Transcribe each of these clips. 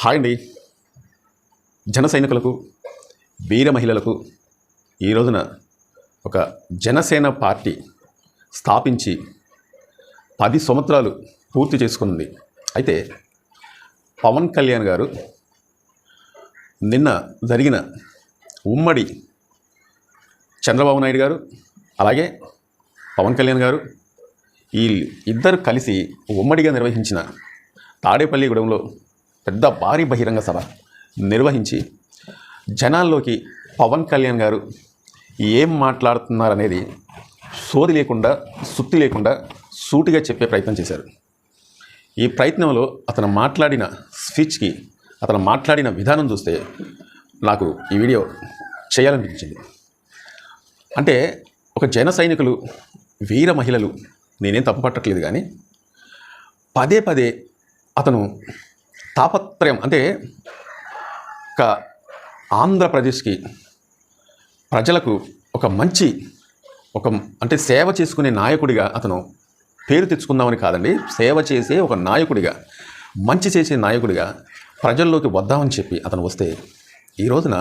Hi అండి. జన సైనికులకు వీర మహిళలకు ఈ రోజున ఒక జనసేన పార్టీ స్థాపించి పది సంవత్సరాలు పూర్తి చేసుకుంది అయితే పవన్ కళ్యాణ్ గారు నిన్న జరిగిన ఉమ్మడి చంద్రబాబు నాయుడు గారు అలాగే పవన్ కళ్యాణ్ గారు ఈ ఇద్దరు కలిసి ఉమ్మడిగా నిర్వహించిన తాడేపల్లిగూడెంలో పెద్ద భారీ బహిరంగ సభ నిర్వహించి జనాల్లోకి పవన్ కళ్యాణ్ గారు ఏం మాట్లాడుతున్నారనేది సోది లేకుండా సుత్తి లేకుండా సూటిగా చెప్పే ప్రయత్నం చేశారు. ఈ ప్రయత్నంలో అతను మాట్లాడిన స్పీచ్కి అతను మాట్లాడిన విధానం చూస్తే నాకు ఈ వీడియో చేయాలనిపించింది. అంటే ఒక జన సైనికులు వీర మహిళలు నేనేం తప్పు పట్టట్లేదు కానీ పదే పదే అతను తాపత్రయం అంటే ఒక ఆంధ్రప్రదేశ్కి ప్రజలకు ఒక మంచి ఒక అంటే సేవ చేసుకునే నాయకుడిగా అతను పేరు తెచ్చుకుందామని కాదండి సేవ చేసే ఒక నాయకుడిగా మంచి చేసే నాయకుడిగా ప్రజల్లోకి వద్దామని చెప్పి అతను వస్తే ఈ రోజున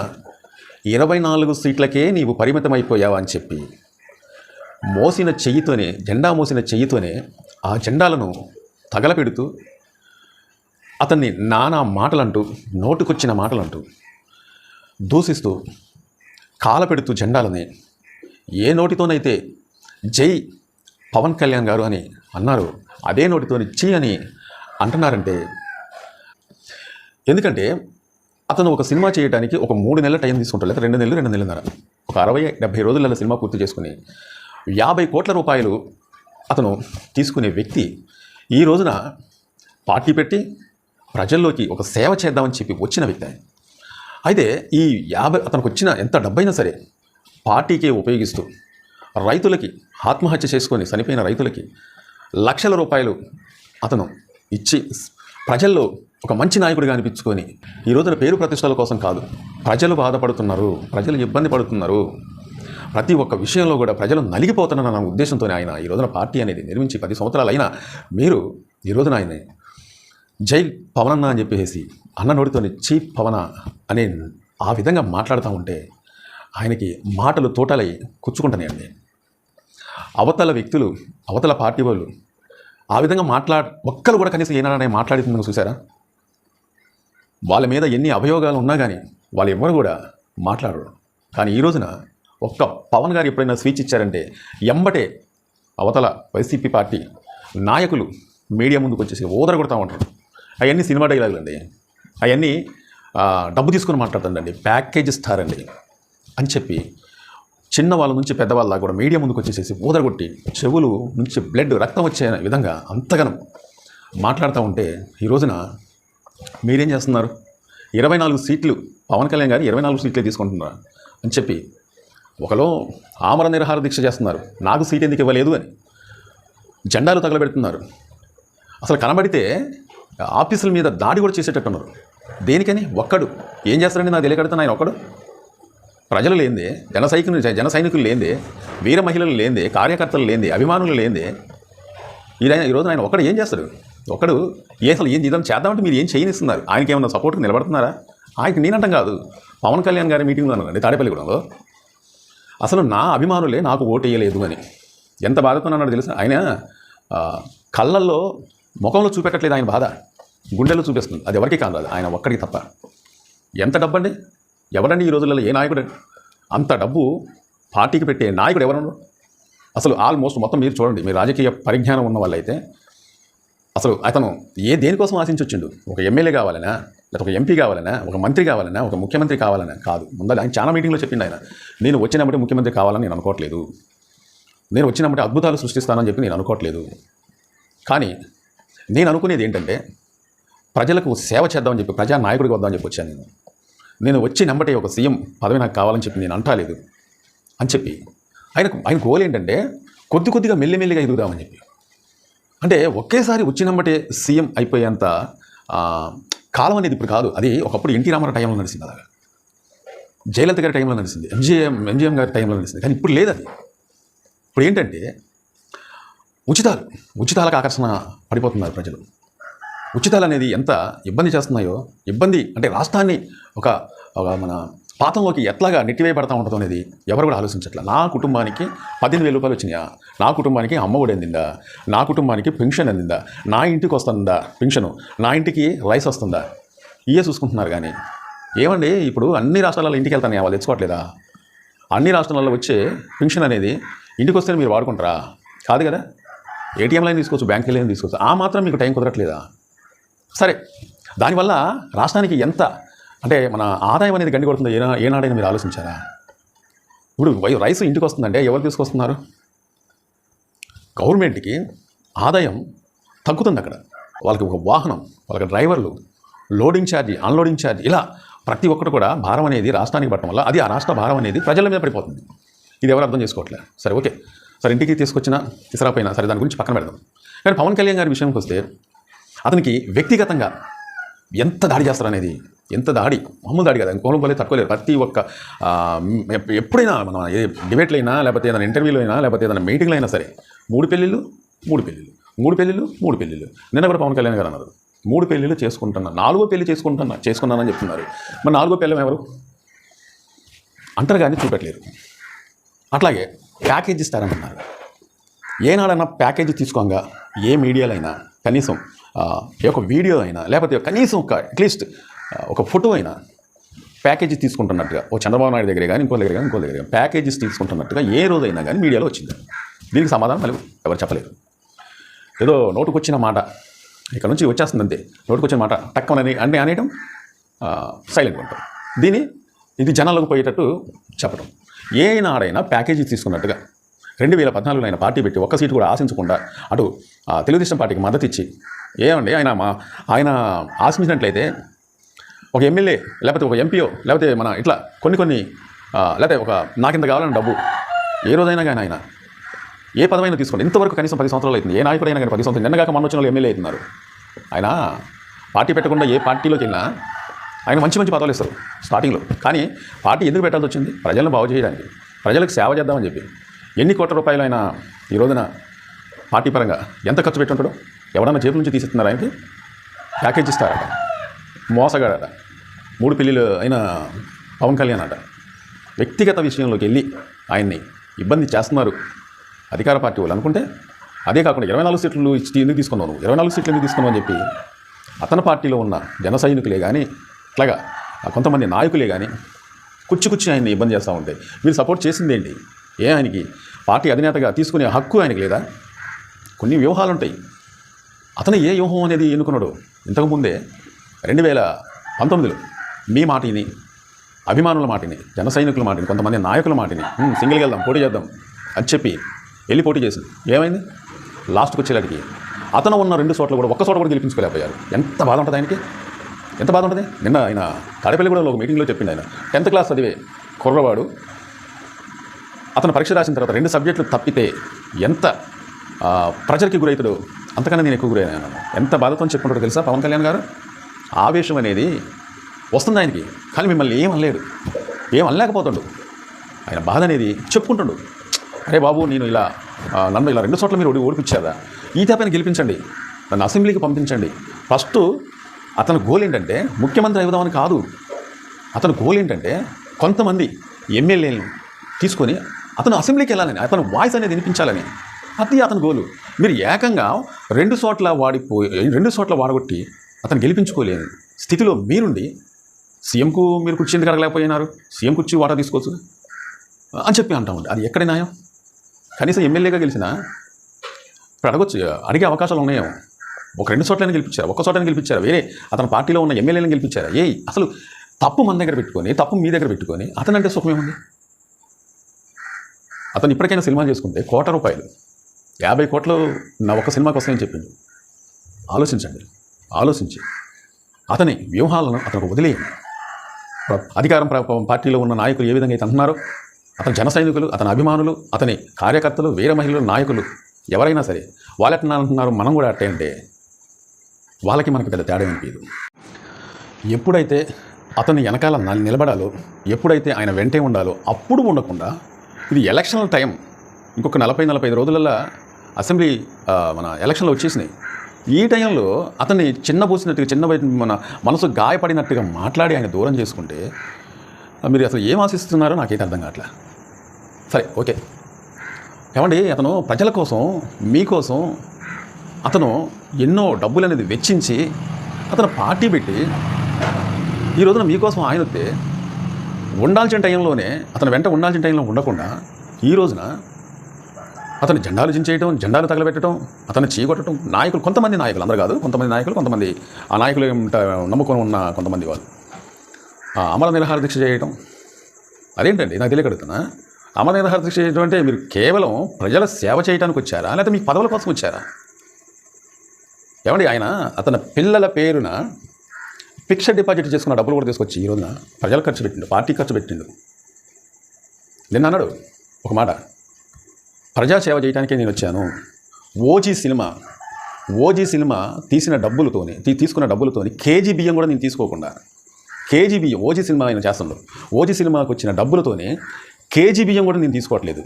ఇరవై నాలుగు సీట్లకే నీవు పరిమితమైపోయావా అని చెప్పి మోసిన చెయ్యితోనే జెండా మోసిన చెయ్యితోనే ఆ జెండాలను తగలపెడుతూ అతన్ని నానా మాటలంటూ నోటుకొచ్చిన మాటలంటూ దూషిస్తూ కాలపెడుతూ జెండాలని ఏ నోటితోనైతే జై పవన్ కళ్యాణ్ గారు అని అన్నారు అదే నోటితోని చీ అని అంటున్నారంటే ఎందుకంటే అతను ఒక సినిమా చేయడానికి ఒక మూడు నెలల టైం తీసుకుంటాడు లేదా రెండు నెలలు రెండు నెలలున్నర ఒక అరవై డెబ్బై రోజులలో సినిమా పూర్తి చేసుకుని యాభై కోట్ల రూపాయలు అతను తీసుకునే వ్యక్తి ఈ రోజున పార్టీ పెట్టి ప్రజల్లోకి ఒక సేవ చేద్దామని చెప్పి వచ్చిన వ్యక్తి ఆయన. అయితే ఈ యాభై అతనికి వచ్చిన ఎంత డబ్బైనా సరే పార్టీకే ఉపయోగిస్తూ రైతులకి ఆత్మహత్య చేసుకొని చనిపోయిన రైతులకి లక్షల రూపాయలు అతను ఇచ్చి ప్రజల్లో ఒక మంచి నాయకుడిగా అనిపించుకొని ఈ రోజున పేరు ప్రతిష్టల కోసం కాదు ప్రజలు బాధపడుతున్నారు ప్రజలు ఇబ్బంది పడుతున్నారు ప్రతి ఒక్క విషయంలో కూడా ప్రజలు నలిగిపోతున్నారన్న ఉద్దేశంతోనే ఆయన ఈ రోజున పార్టీ అనేది నిర్మించి పది సంవత్సరాలు అయినా మీరు ఈ రోజున ఆయన జై పవనన్న అని చెప్పేసి అన్న నోటితోని చీఫ్ పవన అనే ఆ విధంగా మాట్లాడుతూ ఉంటే ఆయనకి మాటలు తోటలై కూర్చుకుంటున్నాయండి అవతల వ్యక్తులు అవతల పార్టీ వాళ్ళు ఆ విధంగా మాట్లా ఒక్కరు కూడా కనీసం ఏనాడనే మాట్లాడుతుందని చూసారా వాళ్ళ మీద ఎన్ని అభియోగాలు ఉన్నా కానీ వాళ్ళు ఎవరు కూడా మాట్లాడరు. కానీ ఈ రోజున ఒక్క పవన్ గారు ఎప్పుడైనా స్పీచ్ ఇచ్చారంటే ఎంబటే అవతల వైసీపీ పార్టీ నాయకులు మీడియా ముందుకు వచ్చేసి ఓదర కొడతా ఉంటారు. అవన్నీ సినిమా డైలాగులు అండి అవన్నీ డబ్బు తీసుకుని మాట్లాడుతుండండి ప్యాకేజ్ స్టార్ అండి. అని చెప్పి చిన్నవాళ్ళ నుంచి పెద్దవాళ్ళ కూడా మీడియా ముందుకు వచ్చేసేసి ఊదరగొట్టి చెవులు నుంచి బ్లడ్ రక్తం వచ్చే విధంగా అంతగనం మాట్లాడుతూ ఉంటే ఈ రోజున మీరేం చేస్తున్నారు? ఇరవై నాలుగు సీట్లు పవన్ కళ్యాణ్ గారు ఇరవై నాలుగు సీట్లే తీసుకుంటున్నారు? అని చెప్పి ఒకలో ఆమర నిరహార దీక్ష చేస్తున్నారు. నాకు సీట్ ఎందుకు ఇవ్వలేదు అని జెండాలు తగలబెడుతున్నారు. అసలు కనబడితే ఆఫీసుల మీద దాడి కూడా చేసేటట్టున్నారు. దేనికని? ఒక్కడు. ఏం చేస్తారండి నాకు తెలియకడుతున్నా ఆయన ఒక్కడు? ప్రజలు లేందే జన సైనికులు జన సైనికులు లేందే వీర మహిళలు లేందే కార్యకర్తలు లేందే అభిమానులు లేందే ఈయన ఈ రోజు ఆయన ఒక్కడు ఏం చేస్తాడు? ఒక్కడు ఏ అసలు ఏం చేద్దాం చేద్దామంటే మీరు ఏం చేయనిస్తున్నారు? ఆయనకి ఏమన్నా సపోర్ట్కి నిలబడుతున్నారా? ఆయనకి నేనంటాం కాదు. పవన్ కళ్యాణ్ గారి మీటింగ్లో అన్నానండి తాడేపల్లిగూడెంలో. అసలు నా అభిమానులే నాకు ఓటు వేయలేదు అని. ఎంత బాధతో అన్నాడు తెలుసా? ఆయన కళ్ళల్లో ముఖంలో చూపెట్టట్లేదు ఆయన బాధ. గుండెలో చూపిస్తుంది. అది ఎవరికి కాదు ఆయన ఒక్కడికి తప్ప. ఎంత డబ్బు అండి ఎవరండి ఈ రోజులలో ఏ నాయకుడు? అంత డబ్బు పార్టీకి పెట్టే నాయకుడు ఎవరన్నారు? అసలు ఆల్మోస్ట్ మొత్తం మీరు చూడండి. మీరు రాజకీయ పరిజ్ఞానం ఉన్న వాళ్ళైతే అసలు అతను ఏ దేనికోసం ఆశించి వచ్చిండు ఒక ఎమ్మెల్యే కావాలనా? లేకపోతే ఒక ఎంపీ కావాలనా? ఒక మంత్రి కావాలనా? ఒక ముఖ్యమంత్రి కావాలనా? కాదు. ముందర ఆయన చాలా మీటింగ్లో చెప్పిండు ఆయన. నేను వచ్చినప్పుడు ముఖ్యమంత్రి కావాలని నేను అనుకోవట్లేదు. నేను వచ్చినప్పుడు అద్భుతాలు సృష్టిస్తానని చెప్పి నేను అనుకోవట్లేదు. కానీ నేను అనుకునేది ఏంటంటే ప్రజలకు సేవ చేద్దామని చెప్పి ప్రజా నాయకుడికి వద్దామని చెప్పి వచ్చాను నేను. నేను వచ్చి నమ్మటే ఒక సీఎం పదవి నాకు కావాలని చెప్పి నేను అంటలేదు అని చెప్పి. ఆయనకు ఆయన గోల్ ఏంటంటే కొద్ది కొద్దిగా మెల్లిమెల్లిగా ఎదుగుదామని చెప్పి. అంటే ఒకేసారి వచ్చినమ్మటే సీఎం అయిపోయేంత కాలం అనేది ఇప్పుడు కాదు. అది ఒకప్పుడు ఎన్టీ రామారావు టైంలో నడిచింది అలాగా. జయలలిత గారి టైంలో నడిచింది ఎంజీఎం ఎంజీఎం గారి టైంలో నడిచింది కానీ ఇప్పుడు లేదు అది. ఇప్పుడు ఏంటంటే ఉచితాలు ఉచితాలకు ఆకర్షణ పడిపోతున్నారు ప్రజలు. ఉచితాలు అనేది ఎంత ఇబ్బంది చేస్తున్నాయో ఇబ్బంది అంటే రాష్ట్రాన్ని ఒక మన పాతంలోకి ఎట్లాగా నెట్టివేయబడతా ఉంటుందో అనేది ఎవరు కూడా ఆలోచించట్లే. నా కుటుంబానికి పద్దెనిమిది వేల రూపాయలు వచ్చినాయా? నా కుటుంబానికి అమ్మఒడి అందిందా? నా కుటుంబానికి పెన్షన్ అందిందా? నా ఇంటికి వస్తుందా పెన్షను? నా ఇంటికి రైస్ వస్తుందా? ఇవే చూసుకుంటున్నారు కానీ. ఏమండి ఇప్పుడు అన్ని రాష్ట్రాలలో ఇంటికి వెళ్తాను వాళ్ళు తెచ్చుకోవట్లేదా? అన్ని రాష్ట్రాలలో వచ్చే పెన్షన్ అనేది ఇంటికి వస్తేనే మీరు వాడుకుంటారా? కాదు కదా? ఏటీఎం లైన్ తీసుకోవచ్చు బ్యాంక్ లైన్ తీసుకోవచ్చు. ఆ మాత్రం మీకు టైం కుదరట్లేదా? సరే దానివల్ల రాష్ట్రానికి ఎంత అంటే మన ఆదాయం అనేది గండి కొడుతుందో ఏనా ఏనాడైనా మీరు ఆలోచించారా? ఇప్పుడు వై- రైస్ ఇంటికి వస్తుందంటే ఎవరు తీసుకొస్తున్నారు? గవర్నమెంట్కి ఆదాయం తగ్గుతుంది అక్కడ. వాళ్ళకి ఒక వాహనం వాళ్ళకి డ్రైవర్లు లోడింగ్ ఛార్జీ అన్లోడింగ్ ఛార్జీ ఇలా ప్రతి ఒక్కటి కూడా భారం అనేది రాష్ట్రానికి పట్టడం వల్ల అది ఆ రాష్ట్ర భారం అనేది ప్రజల మీద పడిపోతుంది. ఇది ఎవరు అర్థం చేసుకోవట్లేదు సరే ఓకే. సరే ఇంటికి తీసుకొచ్చినా తీసుకురాపోయినా సరే దాని గురించి పక్కన పెడదాం. కానీ పవన్ కళ్యాణ్ గారి విషయంకి వస్తే అతనికి వ్యక్తిగతంగా ఎంత దాడి చేస్తారనేది ఎంత దాడి మామూలు దాడి కదా ఇంకోలం పోలే తక్కువ లేదు ప్రతి ఒక్క ఎప్పుడైనా మన ఏ డిబేట్లు అయినా లేకపోతే ఏదైనా ఇంటర్వ్యూలో అయినా లేకపోతే ఏదైనా మీటింగ్లో అయినా సరే మూడు పెళ్ళిళ్ళు మూడు పెళ్ళిళ్ళు మూడు పెళ్ళిళ్ళు మూడు పెళ్ళిళ్ళు. నిన్న కూడా పవన్ కళ్యాణ్ గారు అన్నారు మూడు పెళ్ళిళ్ళు చేసుకుంటున్నా నాలుగో పెళ్ళి చేసుకుంటున్నా చేసుకున్నానని చెప్తున్నారు. మరి నాలుగో పెళ్ళం ఎవరు? అంటారు కానీ చూపెట్టలేరు. అట్లాగే ప్యాకేజ్ ఇస్తారని అన్నారు ఏనాడన్నా ప్యాకేజీ తీసుకోగా ఏ మీడియాలైనా కనీసం ఏ ఒక వీడియో అయినా లేకపోతే కనీసం ఒక అట్లీస్ట్ ఒక ఫోటో అయినా ప్యాకేజీ తీసుకుంటున్నట్టుగా ఓ చంద్రబాబు నాయుడు దగ్గర కానీ ఇంకో దగ్గర కానీ ఇంకో దగ్గర కానీ ప్యాకేజీస్ తీసుకుంటున్నట్టుగా ఏ రోజైనా కానీ మీడియాలో వచ్చింది. దీనికి సమాధానం మళ్ళీ ఎవరు చెప్పలేదు. ఏదో నోటుకొచ్చిన మాట ఇక్కడ నుంచి వచ్చేస్తుంది అంతే. నోటుకొచ్చిన మాట టక్కమని అంటే అనేయడం సైలెంట్గా ఉంటాం దీని ఇది జనాలకు పోయేటట్టు చెప్పడం ఏ నాడైనా ప్యాకేజీ తీసుకున్నట్టుగా. రెండు వేల పద్నాలుగులో ఆయన పార్టీ పెట్టి ఒక్క సీటు కూడా ఆశించకుండా అటు తెలుగుదేశం పార్టీకి మద్దతు ఇచ్చి ఏమండి ఆయన మా ఆయన ఆశించినట్లయితే ఒక ఎమ్మెల్యే లేకపోతే ఒక ఎంపీఓ లేకపోతే మన ఇట్లా కొన్ని కొన్ని లేకపోతే ఒక నాకింత కావాలని డబ్బు ఏ రోజైనా కానీ ఆయన ఏ పదమైనా తీసుకోండి. ఇంతవరకు కనీసం పది సంవత్సరాలు అవుతుంది. ఏ నాయకుడైనా కానీ పది సంవత్సరాలు నిన్నగాక మొన్న వచ్చిన వాళ్ళు ఎమ్మెల్యే అవుతున్నారు. ఆయన పార్టీ పెట్టకుండా ఏ పార్టీలోకి వెళ్ళినా ఆయన మంచి మంచి పదవులు ఇస్తారు స్టార్టింగ్లో కానీ పార్టీ ఎందుకు పెట్టాల్సి వచ్చింది? ప్రజలను బాగు చేయడానికి. ప్రజలకు సేవ చేద్దామని చెప్పి. ఎన్ని కోట్ల రూపాయలు ఆయన ఈ రోజున పార్టీ పరంగా ఎంత ఖర్చు పెట్టుంటాడో ఎవడన్నా జేబు నుంచి తీసిస్తున్నారు ఆయనకి? ప్యాకేజ్ ఇస్తారట. మోసగాడట. మూడు పెళ్ళిళ్ళు అయిన పవన్ కళ్యాణ్ అట. వ్యక్తిగత విషయంలోకి వెళ్ళి ఆయన్ని ఇబ్బంది చేస్తున్నారు అధికార పార్టీ వాళ్ళు అనుకుంటే. అదే కాకుండా ఇరవై నాలుగు సీట్లు ఇచ్చి ఎందుకు తీసుకున్నావు ఇరవై నాలుగు సీట్లు ఎందుకు తీసుకున్నావు అని చెప్పి అతని పార్టీలో ఉన్న జన సైనికులే కానీ అట్లాగా కొంతమంది నాయకులే కానీ కుచ్చి కుచ్చి ఆయన్ని ఇబ్బంది చేస్తూ ఉంటాయి మీరు సపోర్ట్ చేసింది ఏంటి? ఏ ఆయనకి? పార్టీ అధినేతగా తీసుకునే హక్కు ఆయనకి లేదా? కొన్ని వ్యూహాలు ఉంటాయి. అతను ఏ వ్యూహం అనేది ఎన్నుకున్నాడు? ఇంతకుముందే రెండు వేల పంతొమ్మిదిలో మీ మాటిని అభిమానుల మాటిని జన సైనికుల మాటిని కొంతమంది నాయకుల మాటిని సింగిల్కి వెళ్దాం పోటీ చేద్దాం అని చెప్పి వెళ్ళి పోటీ చేసింది. ఏమైంది? లాస్ట్కి వచ్చేలాడికి అతను ఉన్న రెండు చోట్ల కూడా ఒక్క చోట కూడా గెలిపించుకోలేకపోయారు. ఎంత బాధ ఉంటుంది ఆయనకి? ఎంత బాధ ఉంటుంది? నిన్న ఆయన తాడేపల్లిగూడలో ఒక మీటింగ్లో చెప్పింది ఆయన. టెన్త్ క్లాస్ చదివే కుర్రవాడు. అతను పరీక్ష రాసిన తర్వాత రెండు సబ్జెక్టులు తప్పితే ఎంత ప్రజలకి గురవుతాడు అంతకన్నా నేను ఎక్కువ గురైనాను ఎంత బాధతో చెప్పుకుంటాడో తెలుసా పవన్ కళ్యాణ్ గారు? ఆవేశం అనేది వస్తుంది ఆయనకి కానీ మిమ్మల్ని ఏం అనలేడు. ఏం అనలేకపోతాడు. ఆయన బాధ అనేది చెప్పుకుంటాడు. అరే బాబు నేను ఇలా నన్ను ఇలా రెండు చోట్ల మీరు ఓడి ఓడిపించారా ఈ తప్పని గెలిపించండి. నన్ను అసెంబ్లీకి పంపించండి. ఫస్ట్ అతని గోల్ ఏంటంటే ముఖ్యమంత్రి అవుదామని కాదు. అతని గోల్ ఏంటంటే కొంతమంది ఎమ్మెల్యేలను తీసుకొని అతను అసెంబ్లీకి వెళ్ళాలని అతను వాయిస్ అనేది వినిపించాలని. అది అతని గోలు. మీరు ఏకంగా రెండు చోట్ల వాడిపోయి రెండు చోట్ల వాడగొట్టి అతను గెలిపించుకోలేని స్థితిలో మీరుండి సీఎంకు మీరు కుర్చీ ఎందుకు అడగలేకపోయినారు? సీఎం కుర్చీ వాటా తీసుకోవచ్చు? అని చెప్పి అంటా ఉండే. అది ఎక్కడ న్యాయం? కనీసం ఎమ్మెల్యేగా గెలిచినా ఇప్పుడు అడగొచ్చు అడిగే అవకాశాలు ఉన్నాయేమో. ఒక రెండు చోట్లనే గెలిపించారు? ఒక చోటనే గెలిపించారు? వేరే అతని పార్టీలో ఉన్న ఎమ్మెల్యేలను గెలిపించారు? ఏ అసలు తప్పు మన దగ్గర పెట్టుకొని తప్పు మీ దగ్గర పెట్టుకొని అతనంటే సుఖమేముంది అతను ఇప్పటికైనా సినిమా చేసుకుంటే కోట రూపాయలు. యాభై కోట్లు నా ఒక్క సినిమాకి వస్తాయని చెప్పిండు. ఆలోచించండి ఆలోచించి. అతని వ్యూహాలను అతను వదిలేయండి. అధికారం పార్టీలో ఉన్న నాయకులు ఏ విధంగా అయితే అంటున్నారో అతని జన సైనికులు అతని అభిమానులు అతని కార్యకర్తలు వీర మహిళలు నాయకులు ఎవరైనా సరే వాళ్ళు ఎట్లా అంటున్నారు మనం కూడా అట్టే అంటే వాళ్ళకి మనకి పెద్ద తేడా అనిపించదు ఎప్పుడైతే అతని వెనకాల నిలబడాలో ఎప్పుడైతే ఆయన వెంటే ఉండాలో అప్పుడు ఉండకుండా ఇది ఎలక్షన్ల టైం. ఇంకొక నలభై నలభై ఐదు రోజులలో అసెంబ్లీ మన ఎలక్షన్లు వచ్చేసినాయి. ఈ టైంలో అతన్ని చిన్నబూసినట్టుగా చిన్న మన మనసు గాయపడినట్టుగా మాట్లాడి ఆయన దూరం చేసుకుంటే మీరు అసలు ఏం ఆశిస్తున్నారో నాకైతే అర్థం కావట్లే. సరే ఓకే. ఏమండి అతను ప్రజల కోసం మీకోసం అతను ఎన్నో డబ్బులు అనేది వెచ్చించి అతను పార్టీ పెట్టి ఈ రోజున మీకోసం ఆయన వస్తే ఉండాల్సిన టైంలోనే అతను వెంట ఉండాల్సిన టైంలో ఉండకుండా ఈ రోజున అతను జెండాలు చించేయటం జెండాలు తగలబెట్టడం అతను చీకొట్టడం నాయకులు కొంతమంది నాయకులు అందరూ కాదు కొంతమంది నాయకులు కొంతమంది ఆ నాయకులు నమ్ముకొని ఉన్న కొంతమంది వాళ్ళు. ఆ అమర నిరహార దీక్ష చేయటం. అదేంటండి? నాకు తెలియకడుగుతున్నా అమర నిరహార దీక్ష చేయడం అంటే మీరు కేవలం ప్రజల సేవ చేయడానికి వచ్చారా? లేకపోతే మీ పదవుల కోసం వచ్చారా? ఏమండి ఆయన అతని పిల్లల పేరున ఫిక్స్డ్ డిపాజిట్ చేసుకున్న డబ్బులు కూడా తీసుకొచ్చి ఈ రోజున ప్రజలు ఖర్చు పెట్టిండు పార్టీ ఖర్చు పెట్టిండు. నిన్న అన్నాడు ఒక మాట ప్రజాసేవ చేయడానికే నేను వచ్చాను. ఓజీ సినిమా ఓజీ సినిమా తీసిన డబ్బులతోని తీసుకున్న డబ్బులతోని కేజీ బియ్యం కూడా నేను తీసుకోకుండా కేజీ బియ్యం ఓజీ సినిమా ఆయన చేస్తాను ఓజీ సినిమాకి వచ్చిన డబ్బులతోనే కేజీ బియ్యం కూడా నేను తీసుకోవట్లేదు.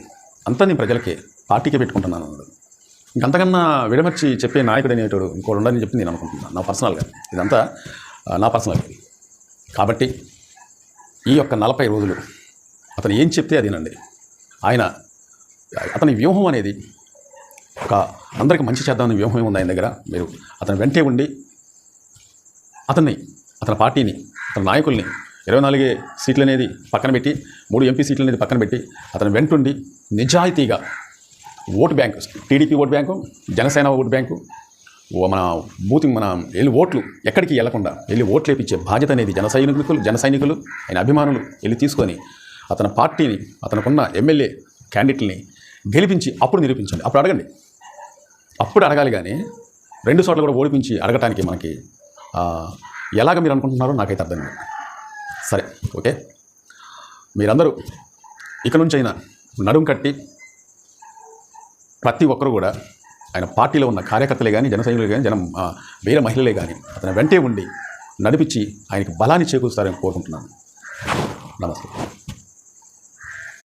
అంతా నేను ప్రజలకే పార్టీకే పెట్టుకుంటున్నాను అన్నాడు. ఇంకంతకన్నా విడమర్చి చెప్పే నాయకుడు అనేటోడు ఇంకోటి ఉండని చెప్పి నేను అనుకుంటున్నాను నా పర్సనల్గా ఇదంతా నా పర్సనల్ కాబట్టి ఈ యొక్క నలభై రోజులు అతను ఏం చెప్తే అదేనండి ఆయన అతని వ్యూహం అనేది ఒక అందరికి మంచి చేద్దామని వ్యూహం ఉంది ఆయన దగ్గర. మీరు అతని వెంటే ఉండి అతన్ని అతని పార్టీని అతని నాయకుల్ని ఇరవై నాలుగే సీట్లు అనేది పక్కన పెట్టి మూడు ఎంపీ సీట్లు అనేది పక్కన పెట్టి అతని వెంటుండి నిజాయితీగా vote bank TDP vote bank Janasena vote bank మన బూత్ మన వెళ్ళి ఓట్లు ఎక్కడికి వెళ్ళకుండా వెళ్ళి ఓట్లు వేపించే బాధ్యత అనేది జన సైనికులు జన సైనికులు ఆయన అభిమానులు వెళ్ళి తీసుకొని అతని పార్టీని అతనుకున్న ఎమ్మెల్యే క్యాండిడేట్ని గెలిపించి అప్పుడు నిరూపించండి. అప్పుడు అడగండి. అప్పుడు అడగాలి కానీ రెండు చోట్ల కూడా ఓడిపించి అడగటానికి మనకి ఎలాగ మీరు అనుకుంటున్నారో నాకైతే అర్థం కాదు. సరే ఓకే? మీరందరూ ఇక నుంచి అయినా నడుం కట్టి ప్రతి ఒక్కరు కూడా ఆయన పార్టీలో ఉన్న కార్యకర్తలే కానీ జన కానీ జనం వీర మహిళలే కానీ అతని వెంటే ఉండి నడిపించి ఆయనకి బలాన్ని చేకూరుస్తారని కోరుకుంటున్నాను. నమస్తే.